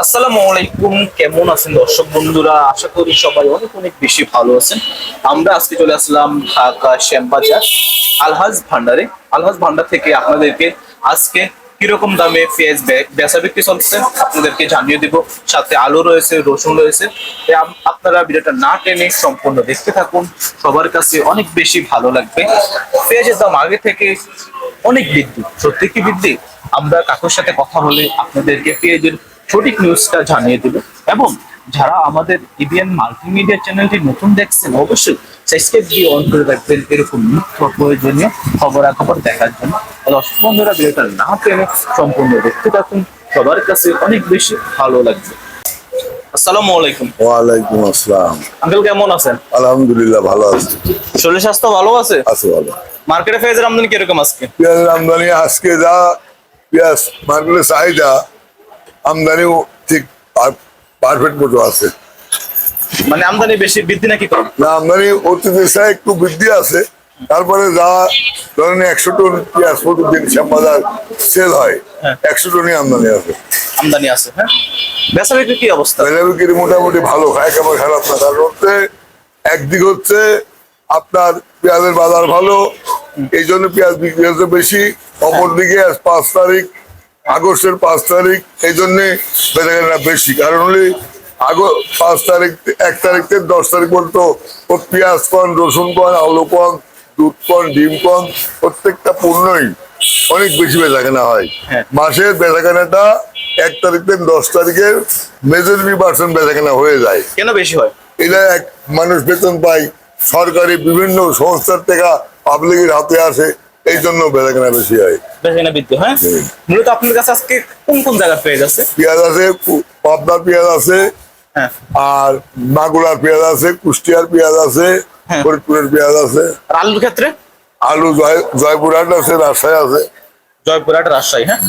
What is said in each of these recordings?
আসসালামু আলাইকুম, কেমন আছেন দর্শক বন্ধুরা? আশা করি সবাই অনেক অনেক বেশি ভালো আছেন। আমরা আজকে চলে আসলাম ঢাকা শ্যামবাজার আলহাজ ভান্ডারে। আলহাজ ভান্ডার থেকে আপনাদেরকে আজকে কীরকম দামে পেঁয়াজ বেচা বিক্রি চলছে আপনাদেরকে জানিয়ে দেব। সাথে আলু রয়েছে, রসুন রয়েছে। আপনারা ভিডিওটা না টেনে সম্পূর্ণ দেখতে থাকুন। সবার কাছে অনেক বেশি ভালো লাগবে। পেঁয়াজের দাম আগে থেকে অনেক বৃদ্ধি। সত্যি কি বৃদ্ধি? আমরা কাকুর সাথে কথা বলে আপনাদেরকে পেঁয়াজের সঠিক নিউজটা জানিয়ে দেব এবং যারা আমাদের ইবিএন মাল্টিমিডিয়া চ্যানেলটি নতুন দেখছেন অবশ্যই সাবস্ক্রাইব দিয়ে অন করে রাখবেন এরকম নিত্য প্রয়োজনীয় খবরাখবর দেখার জন্য। দর্শক বন্ধুরা ভিডিওটা না টেনে সম্পূর্ণ দেখতে থাকুন। সবার কাছে অনেক বেশি ভালো লাগবে। আসসালামু আলাইকুম। ওয়ালাইকুম আসসালাম। আঙ্কেল কেমন আছেন? আলহামদুলিল্লাহ ভালো আছি। শরীর স্বাস্থ্য ভালো আছে? আছে ভালো। মার্কেটে পেঁয়াজের আমদানি কীরকম আজকে? পেঁয়াজের আমদানি আজকে যা পেঁয়াজ মার্কেটের চাহিদা আমদানিও ঠিক পারফেক্ট মতো আছে। মানে আমদানি বেশি বৃদ্ধি নাকি কম? না আমদানি অতিরিক্ত একটু বৃদ্ধি আছে। তারপরে যা ধরেন একশো টন পেঁয়াজ প্রতিদিন শ্যামবাজার সেল হয় হ্যাঁ। একশো টনই আমদানি আছে। আমদানি আছে হ্যাঁ? বেচা বিক্রি কি অবস্থা? বেলা বিক্রি মোটামুটি ভালো খায় কেমন খারাপ না। তার মধ্যে একদিক হচ্ছে আপনার পেঁয়াজের বাজার ভালো এই জন্য পেঁয়াজ বিক্রি হচ্ছে বেশি। অপরদিকে পাঁচ তারিখ আগস্টের পাঁচ তারিখ এই জন্যে বেচাকেনা বেশি। কারণ হলে আগো পাঁচ তারিখ এক তারিখ থেকে দশ তারিখ পর্যন্ত ও পেঁয়াজ কন রসুন কন আলু কন দুধ কন ডিম কন প্রত্যেকটা পণ্যই অনেক বেশি বেচাকেনা হয়। হ্যাঁ। মাসের বেচাকেনাটা এক তারিখ থেকে দশ তারিখের মেজরিটি পার্সেন্ট বেচাকেনা হয়ে যায়। কেন বেশি হয়? এটা এক মানুষ বেতন পায়। সরকারি বিভিন্ন সংস্থার থেকে পাবলিকের হাতে আসে। এই জন্য বেচাকেনা বেশি হয়। বেচাকেনা বৃদ্ধি হ্যাঁ? মূলত আপনার কাছে আজকে কোন কোন জায়গার পেঁয়াজ আছে? পেঁয়াজ আছে পাবনার পেঁয়াজ আছে হ্যাঁ। আর মাগুরার পেঁয়াজ আছে কুষ্টিয়ার পেঁয়াজ আছে হ্যাঁ। ফরিদপুরের পেঁয়াজ আছে। আর আলুর ক্ষেত্রে? আলু জয়- জয়পুরহাট আছে রাজশাহী আছে। জয়পুরহাট রাজশাহী হ্যাঁ?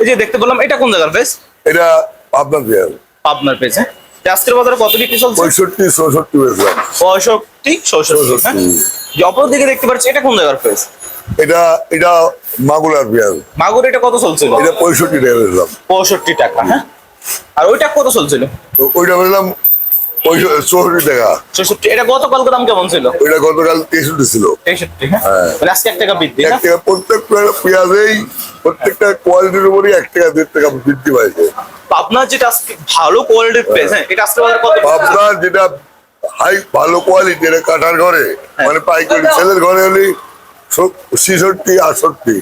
এই যে দেখতে বললাম এটা কোন জায়গার পেঁয়াজ? এটা পাবনার পেঁয়াজ। পাবনার পেঁয়াজ হ্যাঁ? আজকের বাজারে কত বিক্রি চলছে? পঁয়ষট্টি চৌষট্টি পঁয়ষট্টি চৌষট্টি হ্যাঁ? যে অপর দিকে দেখতে পাচ্ছি এটা কোন জায়গার পেঁয়াজ এটা এটা মাগুরার পেঁয়াজ। মাগুর এটা কত চলছিল? এটা পঁয়ষট্টি টাকা বেচলাম পঁয়ষট্টি টাকা হ্যাঁ? আর ওইটা কত চলছিল? তো ওইটা চৌষট্টি টাকা। চৌষট্টি এটা গতকালকে দাম কেমন ছিল? ওইটা গতকাল তেষট্টি ছিল। তেষট্টি হ্যাঁ? হ্যাঁ। আজকে এক টাকা বৃদ্ধি এক হ্যাঁ? টাকা প্রত্যেক পেঁয়াজেই প্রত্যেকটা কোয়ালিটির উপরই এক টাকা দেড় টাকা বৃদ্ধি পাইছে। আপনার যেটা আজকে ভালো কোয়ালিটির পেঁয়াজ হ্যাঁ এটা আজকে বাজারে কত? আপনার যেটা হাই ভালো কোয়ালিটি এটা কাঠার ঘরে মানে পাইকারি ছেলের ঘরে হলে ছিষট্টি আটষট্টি।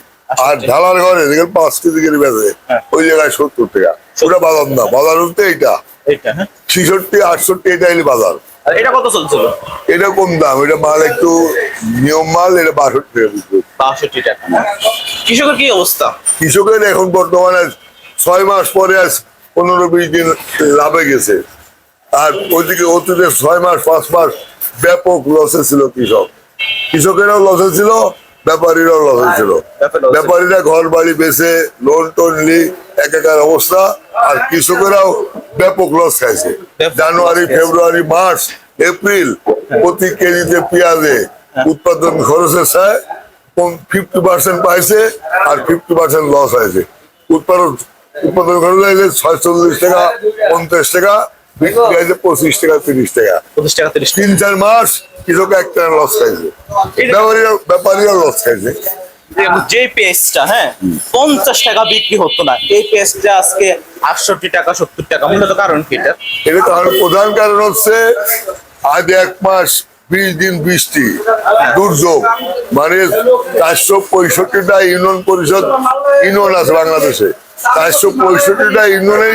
আর ঢালার ঘরে যেখানে পাঁচ কেজি করে বেঁচে হ্যাঁ। ওই জায়গায় সত্তর টাকা। ওটা বাজার না বাজার হচ্ছে এইটা। হ্যাঁ। আটষট্টি এটা হলে বাজার। এটা কত চলছিল? এটা কম দাম। এটা মাল একটু নিয়ম মাল এটা বাষট্টি টাকা বাষট্টি টাকা। কৃষকের কি অবস্থা? কৃষকের এখন বর্তমানে ছয় মাস পরে আজ পনেরো বিশ দিন লাভে গেছে। আর ওইদিকে অতীতে ছয় মাস পাঁচ মাস ব্যাপক লসে ছিল কৃষক। কৃষকেরাও লসে ছিল ব্যাপারীরাও লসে ছিল। ব্যাপারীরা ঘর বাড়ি বেচে লোন টোন নি একাকার অবস্থা আর কৃষকেরাও ব্যাপক লস খাইছে। জানুয়ারি ফেব্রুয়ারি মার্চ এপ্রিল প্রতি কেজিতে পেঁয়াজে উৎপাদন খরচের চায় ফিফটি পার্সেন্ট পাইছে আর ফিফটি পার্সেন্ট লস হয়েছে। উৎপাদন উৎপাদন খরচ হয়েছে ছয়চল্লিশ টাকা পঞ্চাশ টাকা পঁচিশ টাকা তিরিশ টাকা। পঁচিশ টাকা তিরিশ তিন চার মাস কৃষক এক টাকা লস খাইছে। ব্যাপারীরা ব্যাপারীরা লস খাইছে। যে পেস্টটা হ্যাঁ পঞ্চাশ টাকা বিক্রি হতো না। এই পেস্টটা আজকে আটষট্টি টাকা সত্তর টাকা মূলত কারণ কি এটা? এটা কারণ প্রধান কারণ হচ্ছে আজ এক মাস বিশ দিন বৃষ্টি দুর্যোগ। মানে চারশো পঁয়ষট্টিটা ইউনিয়ন পরিষদ ইউনিয়ন আছে বাংলাদেশে। চারশো পঁয়ষট্টিটা ইউনিয়নে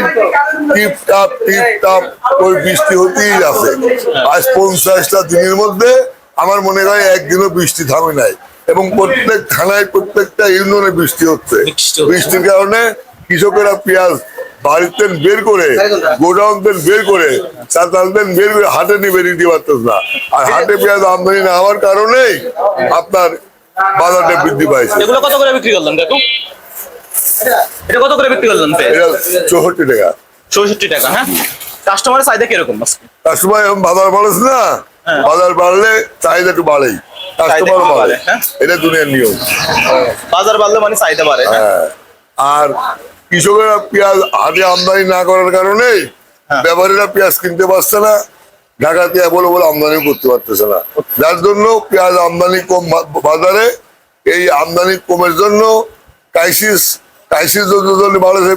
টিপ টাপ টিপ টাপ ওই বৃষ্টি হতেই আছে। আজ পঞ্চাশটা দিনের মধ্যে আমার মনে হয় একদিনও বৃষ্টি থামে নাই। এবং প্রত্যেক থানায় প্রত্যেকটা ইউনিয়নে বৃষ্টি হচ্ছে। বৃষ্টির কারণে কৃষকেরা পেঁয়াজ বাড়িতে বের করে গোডাউন বের করে চাতাল থেকে বের করে হাটে নিয়ে বেরিয়ে দিতে পারতেছ না। আর হাটে পেঁয়াজ আমদানি না হওয়ার কারণেই আপনার বাজারটা বৃদ্ধি পাইছে। এগুলো কত করে বিক্রি করলেন দেখো এটা কত করে বিক্রি করলেন চৌষট্টি টাকা। চৌষট্টি টাকা হ্যাঁ? কাস্টমারের চাহিদা কীরকম সময় এখন বাজার বাড়ছে না? হ্যাঁ। বাজার বাড়লে চাহিদা একটু বাড়েই। কাস্টমার বাড়ে। বাড়ে, হ্যাঁ। এটা দুনিয়ার নিয়ম। বাজার বাড়লে মানে চাহিদা বাড়ে হ্যাঁ? আর কৃষকেরা পেঁয়াজ আমদানি না করার কারণে। ব্যাপারীরা পেঁয়াজ কিনতে পারছে না। ঢাকাতে বলে বলে আমদানি করতে পারতেছে না। যার জন্য পেঁয়াজ আমদানি কম বাজারে এই আমদানি কমের জন্য ক্রাইসিস জন্য বাড়েছে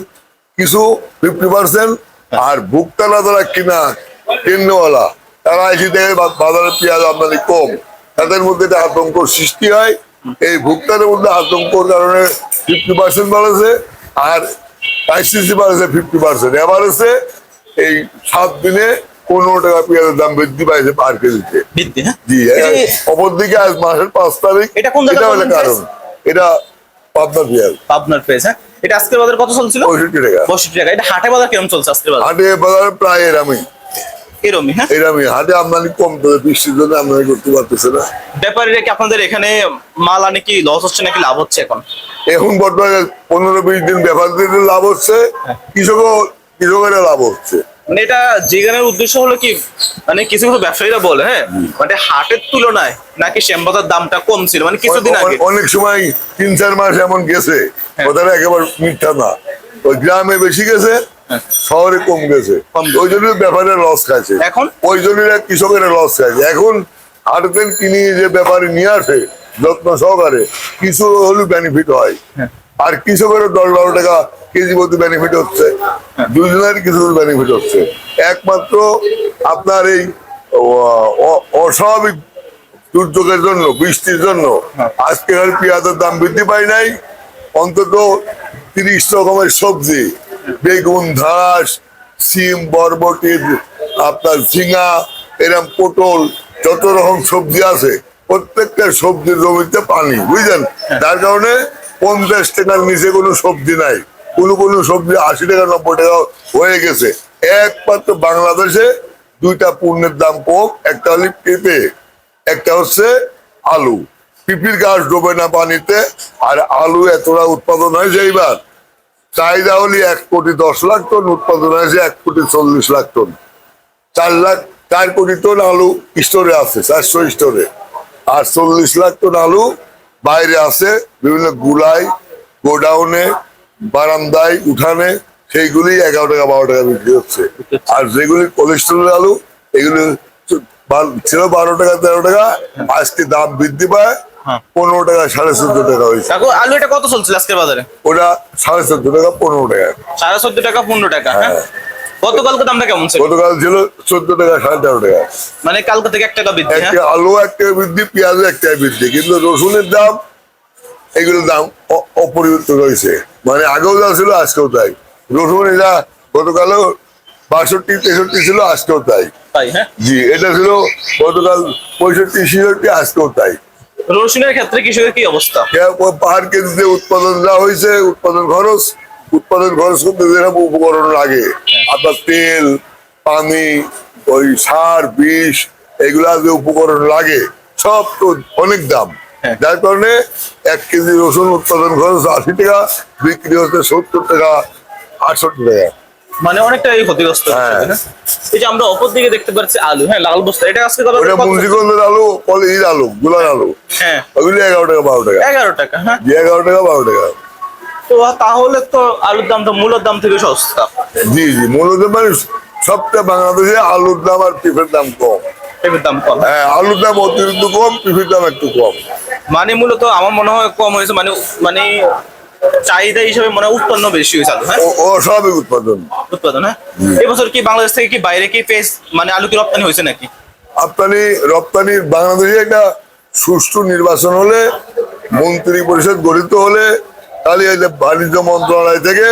কিছু ফিফটি পার্সেন্ট আর ভুক্তারা যারা কিনা কেন্দ্রওয়ালা তারা এসে দেখে বাজারে পেঁয়াজ আমদানি কম। তাদের মধ্যে একটা আতঙ্ক সৃষ্টি হয়। এই ভুক্তাদের মধ্যে আতঙ্কর কারণে ফিফটি পার্সেন্ট বাড়েছে আর আইসিসি বাড়েছে ফিফটি পার্সেন্ট এভারেজে এই সাত দিনে পনেরো টাকা পেঁয়াজের দাম বৃদ্ধি পাইছে পার কেজিতে। হ্যাঁ? জি অপরদিকে আজ মাসের পাঁচ তারিখ। এটা কোন হলো কারণ। এটা পাবনা পেঁয়াজ। আপনার পেজ হ্যাঁ? এটা আজকের বাজার কত চলছিল? পঁয়ষট্টি টাকা। পঁয়ষট্টি টাকা। এটা হাটে বাজার কেমন চলছে আজকের বাজার? হাটে বাজারে প্রায় এরামই। এরমই হ্যাঁ? এরামই। হাটে আমদানি কম বৃষ্টির জন্য আমদানি করতে পারতেছে না। ব্যাপারীরা কি আপনাদের এখানে মাল আনে কি লস হচ্ছে নাকি লাভ হচ্ছে এখন? এখন বর্তমানে পনেরো বিশ দিন ব্যাপারীদের লাভ হচ্ছে। কৃষকও কৃষকেরা লাভ হচ্ছে। মানে এটা জিগানের উদ্দেশ্য হলো কি মানে কিছু কিছু ব্যবসায়ীরা বলে হ্যাঁ মানে হাটের তুলনায় নাকি শ্যামবাজার দামটা কম ছিল মানে কিছুদিন আগে অনেক সময় তিন চার মাস এমন গেছে হ্যাঁ। কথাটা একেবারে মিথ্যা না ওই গ্রামে বেশি গেছে হ্যাঁ। শহরে কম গেছে ওই জন্য ব্যাপারে লস খাইছে এখন? ওই জন্য কৃষকেরা লস খাইছে এখন হাটের কিনি যে ব্যাপারে নিয়ে আসে যত্ন সহকারে কিছু হলেও বেনিফিট হয় হ্যাঁ। আর কৃষকের দশ বারো টাকা কেজি প্রতি বেনিফিট হচ্ছে। হ্যাঁ। দুজনের কিছু বেনিফিট হচ্ছে। একমাত্র আপনার এই অস্বাভাবিক দুর্যোগের জন্য বৃষ্টির জন্য। হ্যাঁ। আজকে আর পেঁয়াজের দাম বৃদ্ধি পায় নাই। অন্তত তিরিশ রকমের সবজি বেগুন ধাস সিম বরবটি আপনার ঝিঙা এরম পটল যত রকম সবজি আছে প্রত্যেকটা সবজির জমিতে পানি বুঝলেন? যার কারণে পঞ্চাশ টাকার নিচে কোনো সবজি নাই। কোনো কোনো সবজি আশি টাকা, নব্বই টাকা হয়ে গেছে। একমাত্র বাংলাদেশে দুইটা পণ্যের দাম কম, একটা হলি পেঁপে, একটা হচ্ছে আলু। পিপির গাছ ডোবে না পানিতে, আর আলু এতটা উৎপাদন হয়েছে এইবার। চাহিদা হলি এক কোটি দশ লাখ টন, উৎপাদন হয়েছে এক কোটি চল্লিশ লাখ টন। চার লাখ, চার কোটি টন আলু স্টোরে আছে, চারশো স্টোরে। আর চল্লিশ লাখ টন আলু বাইরে আছে, বিভিন্ন গুলাই, গোডাউনে বারান্দায় উঠানে সেইগুলি এগারো টাকা বারো টাকা বিক্রি হচ্ছে। আর যেগুলি কোলেস্ট্রল আলু এগুলি ছিল বারো টাকা তেরো টাকা আজকে দাম বৃদ্ধি পায় হ্যাঁ। পনেরো টাকা সাড়ে চোদ্দ টাকা হয়েছে। আলু এটা কত চলছিল আজকের বাজারে? ওটা সাড়ে চোদ্দ টাকা পনেরো টাকা। সাড়ে চোদ্দ টাকা পনেরো টাকা হ্যাঁ? গতকালকে দামটা কেমন ছিল? গতকাল ছিল চোদ্দ টাকা সাড়ে তেরো টাকা। মানে কালকে থেকে এক টাকা বৃদ্ধি হ্যাঁ? একটা আলু একটা বৃদ্ধি পেঁয়াজও একটা বৃদ্ধি কিন্তু রসুনের দাম এগুলোর দাম অপরিবর্তিত রয়েছে মানে আগেও যা ছিল আজকেও তাই। রসুন এটা গতকালও বাষট্টি তেষট্টি ছিল আজকেও তাই। হ্যাঁ? জি এটা ছিল গতকাল পঁয়ষট্টি ছিষট্টি আজকেও তাই। রসুনের ক্ষেত্রে কৃষকের কি অবস্থা? পাহাড় কেজিতে উৎপাদন যা হয়েছে উৎপাদন খরচ উৎপাদন খরচ করতে যেরকম উপকরণ লাগে। আপনার তেল পানি ওই সার বিষ এগুলা যে উপকরণ লাগে সব তো অনেক দাম। হ্যাঁ। যার কারণে এক কেজি রসুন উৎপাদন খরচ আশি টাকা বিক্রি হচ্ছে সত্তর টাকা আটষট্টি টাকা। মানে অনেকটা এই ক্ষতিগ্রস্ত হ্যাঁ। তাই এই যে আমরা অপর দিকে দেখতে পাচ্ছি আলু হ্যাঁ লাল বস্তা এটা আজকে কত ওটা মুন্সিগঞ্জের আলু আলু গুলার আলু। হ্যাঁ। ওগুলি এগারো টাকা বারো টাকা। এগারো টাকা হ্যাঁ। এগারো টাকা বারো টাকা। তো তাহলে তো আলুর দামটা মূলের দাম থেকে সস্তা। জি জি মূলত মানে সবটা বাংলাদেশে আলুর দাম আর পিফের দাম কম। পেঁপের দাম কম। হ্যাঁ আলুর দাম অতিরিক্ত কম পিফের দাম একটু কম। মানে মূলত আমার মনে হয় কম হয়েছে মানে মানে চাহিদা হিসেবে মনে হয় উৎপন্ন বেশি হয়েছে আলু হ্যাঁ? ও- উৎপাদন। উৎপাদন হ্যাঁ? এবছর কি বাংলাদেশ থেকে কি বাইরে কি পেস মানে আলু কি রপ্তানি হয়েছে নাকি? রপ্তানি রপ্তানি বাংলাদেশে একটা সুষ্ঠু নির্বাচন হলে মন্ত্রী পরিষদ গঠিত হলে তাহলে বাণিজ্য মন্ত্রণালয় থেকে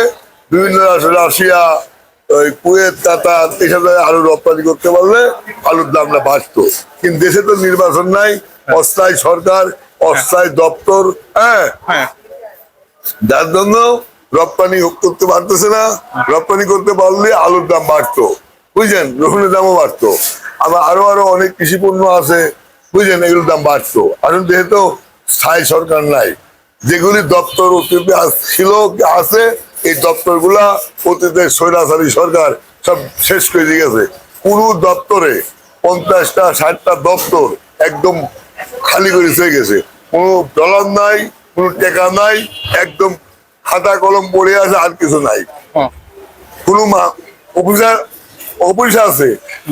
বিভিন্ন রাশিয়া ওই কুয়েত কাতার এসব জায়গায় আলু রপ্তানি করতে পারলে আলুর দামটা বাঁচতো কিন্তু দেশে তো নির্বাচন নাই অস্থায়ী সরকার অস্থায়ী দপ্তর হ্যাঁ? হ্যাঁ। যার জন্য রপ্তানি করতে পারতেছে না রপ্তানি করতে পারলে আলুর দাম বাড়তো। বুঝছেন রসুনের দামও বাড়তো। আবার আরও আরও অনেক কৃষি পণ্য আছে বুঝছেন এগুলোর দাম বাড়তো। আসলে যেহেতু স্থায়ী সরকার নাই যেগুলি দপ্তর ছিল আছে এই দপ্তরগুলা অতীতের স্বৈরাচারী সরকার সব শেষ করে দিয়ে গেছে। কোন দপ্তরে পঞ্চাশটা ষাটটা দপ্তর একদম খালি করে হয়ে গেছে। কোনো ডলার নাই কোনো টেকা নাই একদম খাতা কলম পড়ে আছে আর কিছু নাই। কোনো অফিসার অফিস আছে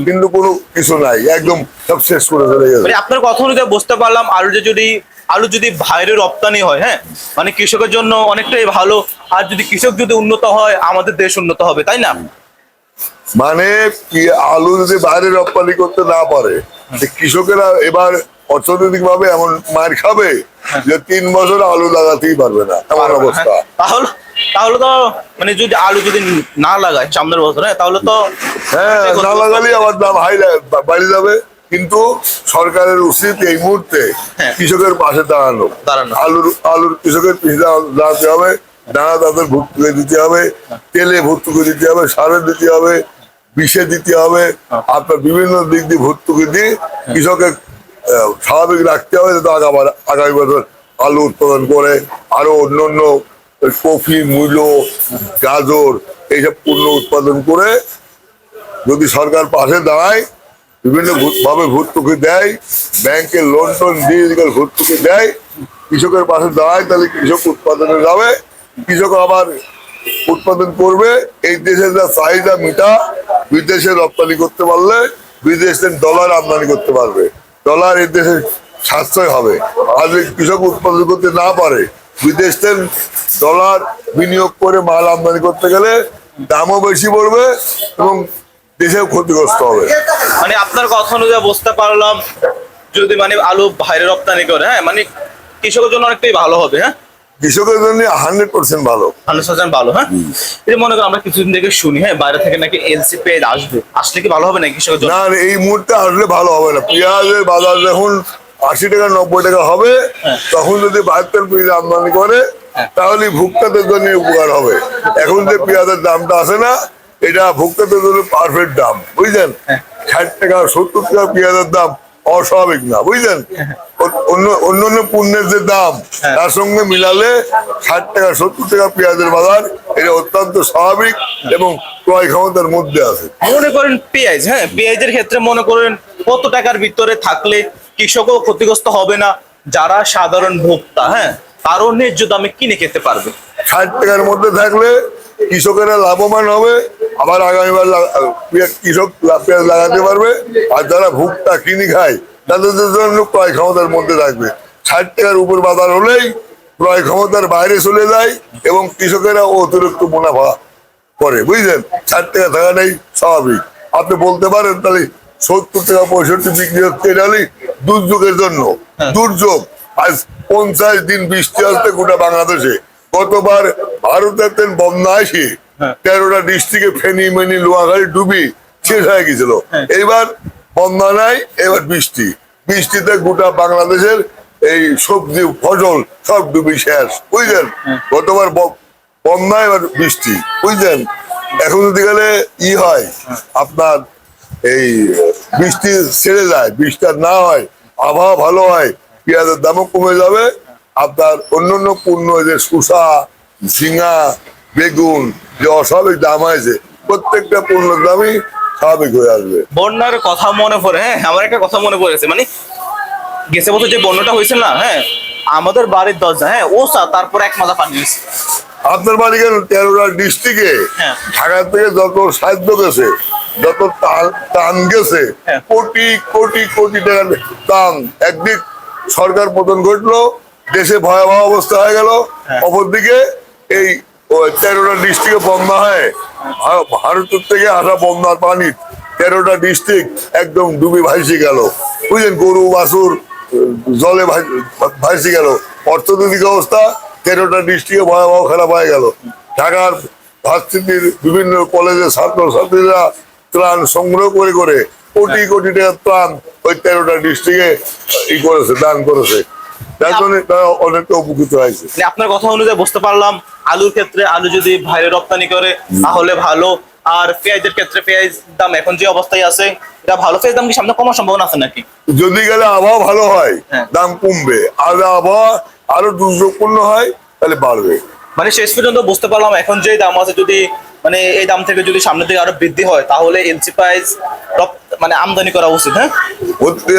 কিন্তু কোনো কিছু নাই একদম সব শেষ করে চলে গেছে। মানে আপনার কথা অনুযায়ী বুঝতে পারলাম আলু যদি আলু যদি বাইরে রপ্তানি হয় হ্যাঁ? মানে কৃষকের জন্য অনেকটাই ভালো আর যদি কৃষক যদি উন্নত হয় আমাদের দেশ উন্নত হবে তাই না? মানে আলু যদি বাইরে রপ্তানি করতে না পারে কৃষকেরা এবার অর্থনৈতিক ভাবে এমন মার খাবে যে তিন বছর আলু লাগাতেই পারবে না এমন অবস্থা। হ্যাঁ, তাহলে তাহলে তো মানে যদি আলু যদি না লাগায় সামনের বছর হ্যাঁ তাহলে তো হ্যাঁ না লাগালেই আবার দাম হাই বাড়ি যাবে। কিন্তু সরকারের উচিত এই মুহূর্তে হ্যাঁ। কৃষকের পাশে দাঁড়ানো। আলুর আলুর কৃষকের পিছিয়ে দাঁড়াতে হবে। দাঁড়া তাদের ভর্তুকি দিতে হবে। তেলে ভর্তুকি দিতে হবে সারে দিতে হবে বিষে দিতে হবে। আপনার বিভিন্ন দিক দিয়ে ভর্তুকি দিয়ে কৃষকের স্বাভাবিক রাখতে হবে যাতে আগাবার আগামী বছর আলু উৎপাদন করে আরও অন্য অন্য কফি মূল্য গাজর এইসব পণ্য উৎপাদন করে যদি সরকার পাশে দাঁড়ায়, বিভিন্ন ভাবে ভর্তুকি দেয়, ব্যাংকে লোন টোন দিয়ে ভর্তুকি দেয়, কৃষকের পাশে দাঁড়ায়, তাহলে কৃষক উৎপাদনে যাবে। কৃষক আবার উৎপাদন করবে। এই দেশের যা চাহিদা মিটা, বিদেশে রপ্তানি করতে পারলে বিদেশের ডলার আমদানি করতে পারবে। ডলার এই দেশে সাশ্রয় হবে। আর কৃষক উৎপাদন করতে না পারে বিদেশ ডলার বিনিয়োগ করে মাল আমদানি করতে গেলে দামও বেশি পড়বে এবং দেশেও ক্ষতিগ্রস্ত হবে। মানে আপনার কথা অনুযায়ী বুঝতে পারলাম যদি মানে আলু বাইরে রপ্তানি করে হ্যাঁ? মানে কৃষকের জন্য অনেকটাই ভালো হবে হ্যাঁ? কৃষকের জন্য হান্ড্রেড পার্সেন্ট ভালো। হান্ড্রেড পার্সেন্ট ভালো হ্যাঁ? যে মনে করেন আমরা কিছুদিন থেকে শুনি হ্যাঁ বাইরে থেকে নাকি এলসি আসবে। আসলে কি ভালো হবে না কৃষকের জন্য? না এই মুহূর্তে আসলে ভালো হবে না। পেঁয়াজের বাজার যখন আশি টাকা নব্বই টাকা হবে হ্যাঁ। তখন যদি বাহাত্তর পেঁয়াজ আমদানি করে তাহলে ভুক্তাদের জন্য উপকার হবে। এখন যে পেঁয়াজের দামটা আছে না এটা ভুক্তাদের জন্য পারফেক্ট দাম বুঝলেন? হ্যাঁ। ষাট টাকা সত্তর টাকা পেঁয়াজের দাম অস্বাভাবিক না বুঝলেন? অন্য অন্য পণ্যের যে দাম হ্যাঁ। তার সঙ্গে মিলালে ষাট টাকা সত্তর টাকা পেঁয়াজের বাজার এটা অত্যন্ত স্বাভাবিক এবং ক্রয় ক্ষমতার মধ্যে আছে। মনে করেন পেঁয়াজ হ্যাঁ? পেঁয়াজের ক্ষেত্রে মনে করেন কত টাকার ভিতরে থাকলে কৃষকও ক্ষতিগ্রস্ত হবে না, যারা সাধারণ ভোক্তা হ্যাঁ তারও ন্যায্য দামে কিনে খেতে পারবে। ষাট টাকার মধ্যে থাকলে কৃষকেরা লাভবান হবে, আবার আগামীবার কৃষক পেঁয়াজ লাগাতে পারবে, আর যারা ভুট্টা কিনে খায়, তাদের জন্য ক্রয় ক্ষমতার মধ্যে থাকবে। ষাট টাকার উপর বাজার হলেই ক্রয় ক্ষমতার বাইরে চলে যায় এবং কৃষকেরা অতিরিক্ত মুনাফা করে, বুঝলেন? ষাট টাকা থাকাটাই স্বাভাবিক। আপনি বলতে পারেন তাহলে সত্তর টাকা পঁয়ষট্টি বিক্রি হচ্ছে এটা দুর্যোগের জন্য। দুর্যোগ। আজ পঞ্চাশ দিন বৃষ্টি আসতে গোটা বাংলাদেশে। গতবার ভারতের তেন বন্যা আসি তেরোটা ডিস্ট্রিক্টে ফেনি মেনি লোহাগাড়ি ডুবি শেষ হয়ে গেছিল। এইবার বন্যা নাই এবার বৃষ্টি। বৃষ্টিতে গোটা বাংলাদেশের এই সবজি ফসল সব ডুবি শেষ। বুঝলেন? গতবার বন্যা এবার বৃষ্টি। বুঝলেন? এখন যদি গেলে ই হয়। আপনার এই বৃষ্টি ছেড়ে যায় বৃষ্টি আর না হয় আবহাওয়া ভালো হয় পেঁয়াজের দামও কমে যাবে আপনার অন্যান্য পণ্য যে শসা ঝিঙা বেগুন যে অস্বাভাবিক দাম হয়েছে প্রত্যেকটা পণ্যের দামই স্বাভাবিক হয়ে আসবে। বন্যার কথা মনে পড়ে হ্যাঁ আমার একটা কথা মনে পড়েছে মানে গেছে বছর যে বন্যাটা হয়েছে না হ্যাঁ আমাদের বাড়ির দরজা হ্যাঁ ও সা তারপর এক মাথা পানি হয়েছে। আপনার বাড়ি কেন? তেরোটা ডিস্ট্রিক্টে? হ্যাঁ। ঢাকা থেকে যত সাহায্য গেছে যত টান- টান গেছে হ্যাঁ। কোটি কোটি কোটি টাকার টান একদিক সরকার পতন ঘটলো দেশে ভয়াবহ অবস্থা হয়ে গেল। হ্যাঁ। অপরদিকে এই তেরোটা ডিস্ট্রিক্টে বন্যা হয়। ভারতের থেকে আসা বন্যার পানি তেরোটা ডিস্ট্রিক্ট একদম ডুবি ভাসি গেল। বুঝলেন গরু উম, জলে ভাসি গেল। অর্থনৈতিক অবস্থা তেরোটা ডিস্ট্রিক্টে ভয়াবহ খারাপ হয়ে গেল। ঢাকার ভার্সিটির বিভিন্ন কলেজের ছাত্র ছাত্রীরা ত্রাণ সংগ্রহ করে করে কোটি কোটি টাকার ত্রাণ ওই তেরোটা ডিস্ট্রিক্টে ই করেছে দান করেছে। যার জন্য তারা অনেকটা উপকৃত হয়েছে। মানে আপনার কথা অনুযায়ী বুঝতে পারলাম আলুর ক্ষেত্রে আলু যদি বাইরে রপ্তানি করে তাহলে ভালো। আর পেঁয়াজের ক্ষেত্রে পেঁয়াজ দাম এখন যে অবস্থায় আছে এটা ভালো পেঁয়াজ দাম কি সামনে কমার সম্ভাবনা আছে নাকি? যদি গেলে আবহাওয়া ভালো হয় হ্যাঁ। দাম কমবে। আর আবহাওয়া আরও দুর্যোগপূর্ণ হয় তাহলে বাড়বে। মানে শেষ পর্যন্ত বুঝতে পারলাম এখন যে দাম আছে যদি মানে এই দাম থেকে যদি সামনের দিকে আরও বৃদ্ধি হয় তাহলে এলসি প্রাইস মানে আমদানি করা উচিত হ্যাঁ?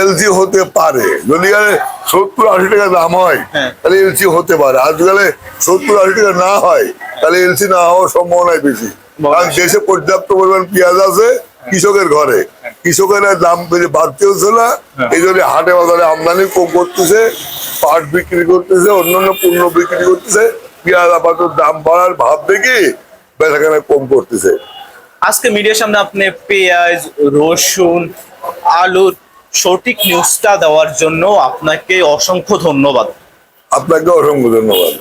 এলসি হতে পারে। যদি সত্তর আশি টাকা দাম হয় হ্যাঁ। তাহলে এলসি হতে পারে। যদি সত্তর আশি টাকা না হয় তাহলে এলসি না হওয়ার সম্ভাবনাই বেশি। কারণ দেশে পর্যাপ্ত পরিমাণ পেঁয়াজ আছে কৃষকের ঘরে। কৃষকের দাম বেড়ে বাড়তে হচ্ছে না। হ্যাঁ। এই জন্য হাটে বাজারে আমদানি কম করতেছে পাট বিক্রি করতেছে অন্যান্য পণ্য বিক্রি করতেছে। পেঁয়াজ আপাতত দাম বাড়ার ভাব দেখে বেচাকেনা কম করতেছে। আজকে মিডিয়ার সামনে আপনি পেঁয়াজ রসুন আলুর সঠিক নিউজটা দেওয়ার জন্য আপনাকে অসংখ্য ধন্যবাদ। আপনাকে অসংখ্য ধন্যবাদ।